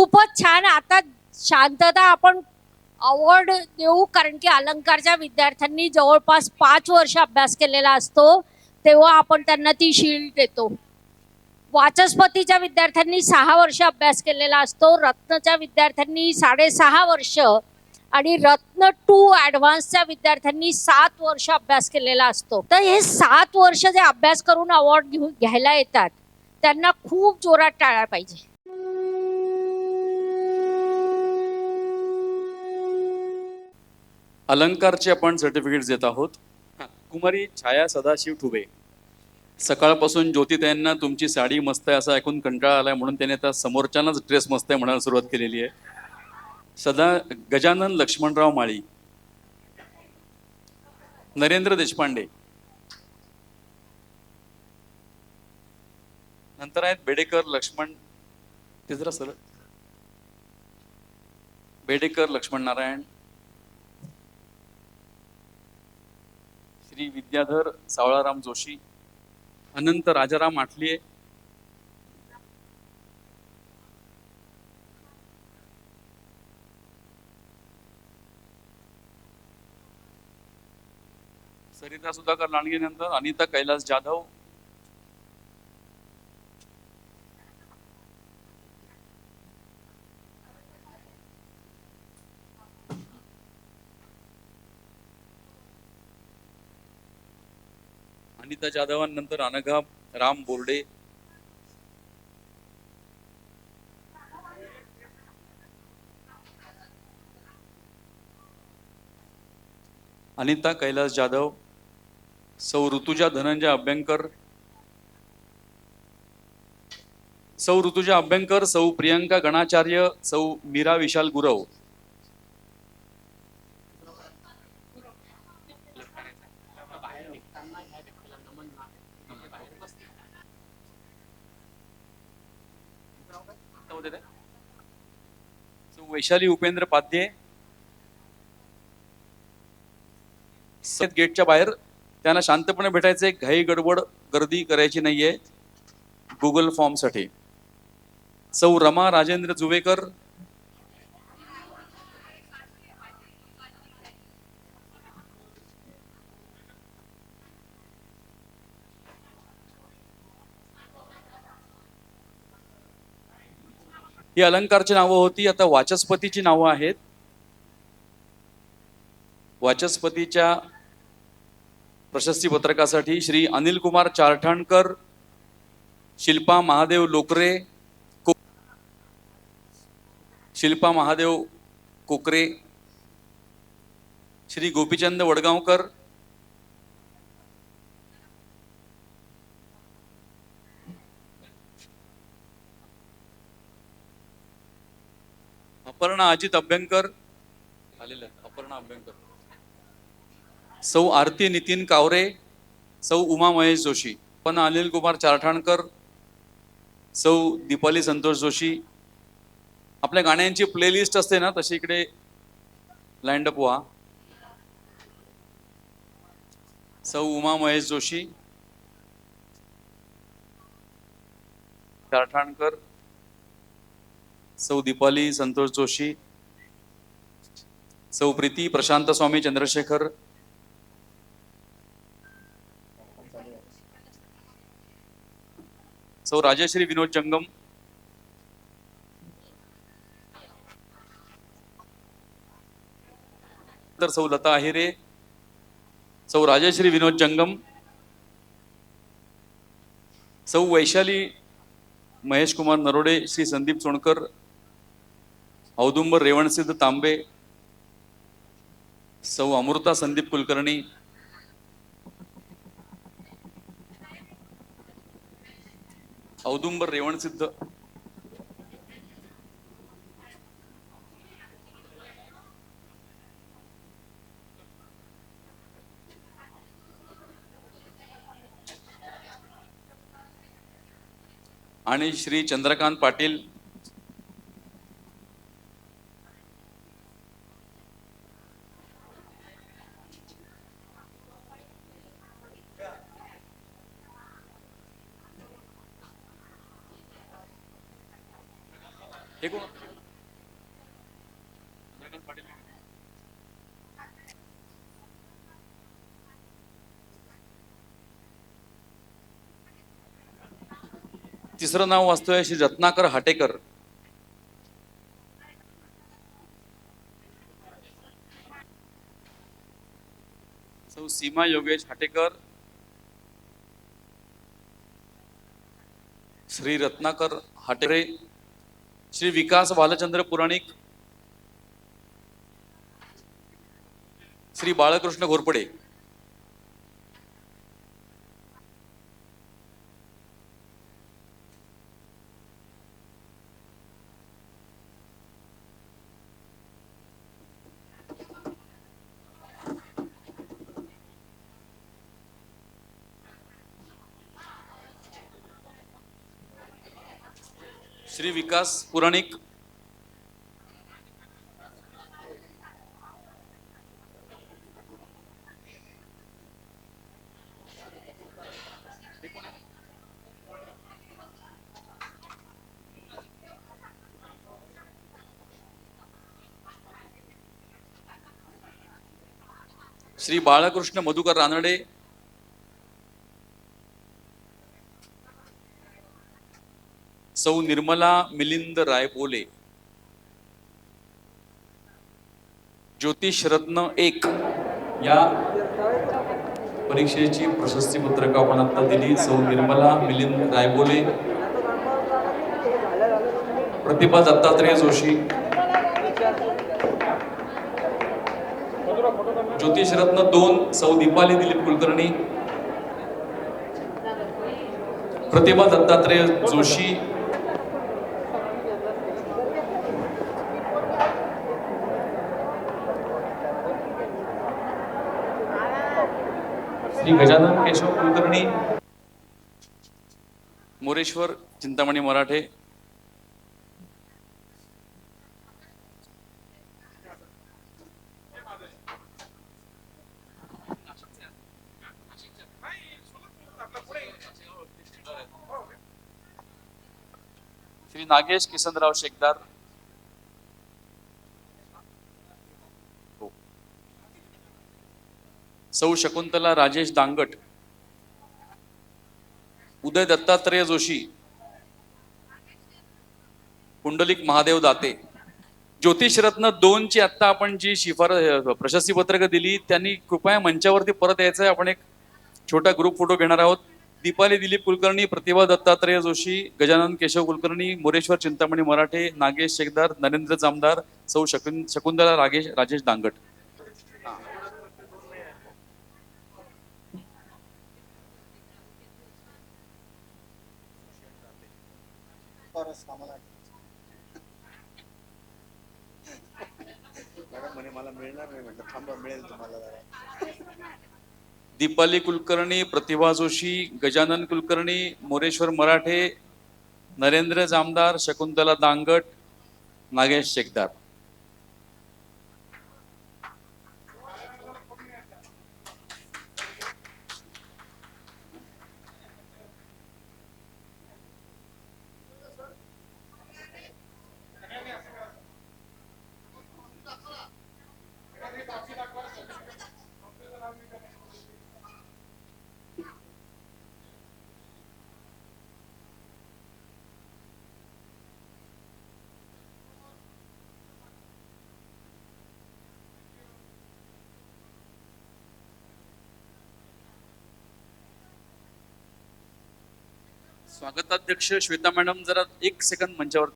खूपच छान. आता शांतता आपण अवॉर्ड देऊ कारण की अलंकारच्या विद्यार्थ्यांनी जवळपास पाच वर्ष अभ्यास केलेला असतो तेव्हा आपण त्यांना ती शिल्ड देतो. वाचस्पतीच्या विद्यार्थ्यांनी सहा वर्ष अभ्यास केलेला असतो रत्नच्या विद्यार्थ्यांनी साडेसहा वर्ष आणि रत्न टू ऍडव्हान्सच्या विद्यार्थ्यांनी सात वर्ष अभ्यास केलेला असतो. तर हे सात वर्ष जे अभ्यास करून अवॉर्ड घेऊन घ्यायला येतात त्यांना खूप जोरात टाळायला पाहिजे. अलंकारचे आपण सर्टिफिकेट देत आहोत. कुमारी छाया सदाशिव ठुबे. सकाळपासून ज्योतिताईंना तुमची साडी मस्त आहे असं ऐकून कंटाळा आलाय म्हणून त्याने आता समोरच्यांनाच ड्रेस मस्त आहे म्हणायला सुरुवात केलेली आहे. सदा गजानन लक्ष्मणराव माळी. नरेंद्र देशपांडे. नंतर आहेत बेडेकर लक्ष्मण ते जरा सर. बेडेकर लक्ष्मण नारायण. श्री विद्याधर सावळाराम जोशी अनंत राजाराम आठलिये सरिता सुधाकर लांडगे नंतर अनिता कैलास जाधव अनिता जाधवांनंतर अनघा राम बोर्डे. अनिता कैलास जाधव सौ ऋतुजा धनंजय अभ्यंकर. सौ ऋतुजा अभ्यंकर सौ प्रियंका गणाचार्य सौ मीरा विशाल गुरव. सौ वैशाली उपेंद्र पाध्ये सत गेटच्या बाहेर त्यांना शांतपणे भेटायचे घाई गडबड गर्दी करायची नाहीये. गुगल फॉर्मसाठी सौ रमा राजेंद्र जुवेकर ही अलंकारची नावं होती. आता वाचस्पतीची नावं आहेत. वाचस्पतीच्या प्रशस्ती पत्रकासाठी श्री अनिल कुमार चारठाणकर शिल्पा महादेव लोकरे को शिल्पा महादेव कोकरे श्री गोपीचंद वडगावकर अपर्णा अजित अभ्यंकर. आलेलं अपर्णा अभ्यंकर. सौ आरती नितीन कावरे सौ उमा महेश जोशी. पण अनिल कुमार चारठाणकर सौ दीपाली संतोष जोशी. आपल्या गाण्यांची प्लेलिस्ट असते ना तशी इकडे लँडअप व्हा. सौ उमा महेश जोशी. चारठाणकर. सौ दीपाली संतोष जोशी सौ प्रीती प्रशांत स्वामी चंद्रशेखर सौ राजश्री विनोद जंगम तर सौ लता आहिरे सौ राजश्री विनोद जंगम सौ वैशाली महेश कुमार नरोडे श्री संदीप सोणकर औदुंबर रेवणसिद्ध तांबे सौ अमृता संदीप कुलकर्णी औदुंबर रेवणसिद्ध आणि श्री चंद्रकांत पाटील हे कोण? तिसरं नाव वाचतोय श्री रत्नाकर हाटेकर. सौ सीमा योगेश हाटेकर. श्री रत्नाकर हाटेरे श्री विकास बालचंद्र पुराणिक श्री बाळकृष्ण घोरपडे. श्री विकास पुराणिक. श्री बाळकृष्ण मधुकर रानडे सौ निर्मला मिलिंद रायपोले ज्योतिष रत्न एक या परीक्षेची प्रशस्ती पत्रक आपण आता दिली. सौ निर्मला मिलिंद रायबोले प्रतिभा दत्तात्रेय जोशी ज्योतिष रत्न दोन सौ दीपाली दिलीप कुलकर्णी प्रतिभा दत्तात्रेय जोशी श्री गजानन केशव कुलकर्णी मोरेश्वर चिंतामणी मराठे श्री नागेश किसनराव शेकदार सौ शकुंतला राजेश दांगट उदय दत्तात्रेय जोशी पुंडलिक महादेव दाते. ज्योतिषरत्न दोनची दोन ची आता आपण जी शिफारस प्रशस्तीपत्रक दिली त्यांनी कृपया मंचावरती परत यायचं आपण एक छोटा ग्रुप फोटो घेणार आहोत. दीपाली दिलीप कुलकर्णी प्रतिभा दत्तात्रेय जोशी गजानन केशव कुलकर्णी मोरेश्वर चिंतामणी मराठे नागेश शेखदार नरेंद्र जामदार सौ शकुन शकुंतला रागेश राजेश दांगट. मॅडम म्हणे मला मिळणार नाही. म्हटलं थांबा मिळेल तुम्हाला जरा. दीपाली कुलकर्णी प्रतिभा जोशी गजानन कुलकर्णी मोरेश्वर मराठे नरेंद्र जामदार शकुंतला दांगट नागेश शेखदार. स्वागताध्यक्ष श्वेता मॅडम जरा एक सेकंद मंचावर